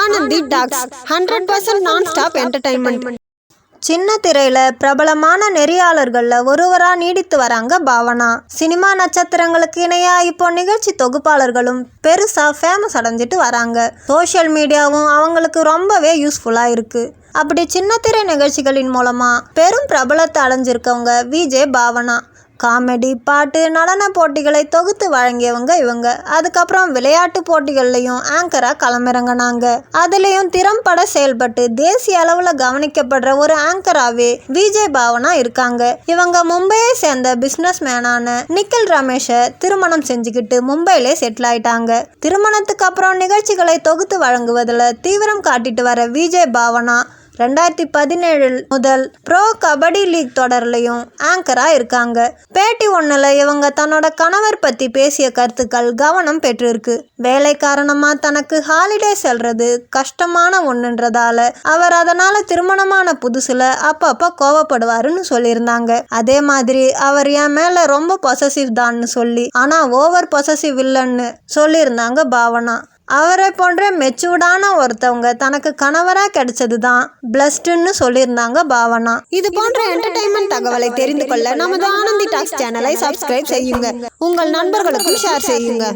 Anandhi talks hundred percent nonstop entertainment சின்ன திரையில பிரபலமான நெறியாளர்களில் ஒருவராக நீடித்து வராங்க பாவனா. சினிமா நட்சத்திரங்களுக்கு இணையா இப்போ நிகழ்ச்சி தொகுப்பாளர்களும் பெருசா ஃபேமஸ் அடைஞ்சிட்டு வராங்க. சோஷியல் மீடியாவும் அவங்களுக்கு ரொம்பவே யூஸ்ஃபுல்லாக இருக்கு. அப்படி சின்ன திரை நிகழ்ச்சிகளின் மூலமா பெரும் பிரபலத்தை அடைஞ்சிருக்கவங்க விஜே பாவனா. காமெடி பாட்டு நடன போட்டிகளை தொகுத்து வழங்கியவங்க இவங்க. அதுக்கப்புறம் விளையாட்டு போட்டிகள்லையும் ஆங்கராக களமிறங்கினாங்க. அதுலேயும் திறம்பட செயல்பட்டு தேசிய அளவில் கவனிக்கப்படுற ஒரு ஆங்கராகவே விஜய் பாவனா இருக்காங்க. இவங்க மும்பையை சேர்ந்த பிஸ்னஸ் மேனான நிக்கில் ரமேஷை திருமணம் செஞ்சுக்கிட்டு மும்பையிலே செட்டில் ஆயிட்டாங்க. திருமணத்துக்கு அப்புறம் நிகழ்ச்சிகளை தொகுத்து வழங்குவதில் தீவிரம் காட்டிட்டு வர விஜய் பாவனா ரெண்டாயிரத்தி பதினேழு முதல் ப்ரோ கபடி லீக் தொடர்லையும் ஆங்கராக இருக்காங்க. பேட்டி ஒன்றில் இவங்க தன்னோட கணவர் பற்றி பேசிய கருத்துக்கள் கவனம் பெற்றிருக்கு. வேலை காரணமாக தனக்கு ஹாலிடே செல்றது கஷ்டமான ஒன்றுன்றதால அவர் அதனால் திருமணமான புதுசில் அப்பப்போ கோவப்படுவாருன்னு சொல்லியிருந்தாங்க. அதே மாதிரி அவர் என் மேலே ரொம்ப பொசசிவ் தான்னு சொல்லி ஆனால் ஓவர் பொசசிவ் இல்லைன்னு சொல்லியிருந்தாங்க பாவனா. அவரை போன்ற மெச்சூர்டான ஒருத்தவங்க தனக்கு கணவராக கிடைச்சது தான் பிளஸ்டுன்னு சொல்லியிருந்தாங்க பாவனா. இது போன்ற என்டர்டைன்மெண்ட் தகவலை தெரிந்து கொள்ள நமது ஆனந்தி டாக்ஸ் சேனலை சப்ஸ்கிரைப் செய்யுங்க. உங்கள் நண்பர்களுக்கும் ஷேர் செய்யுங்க.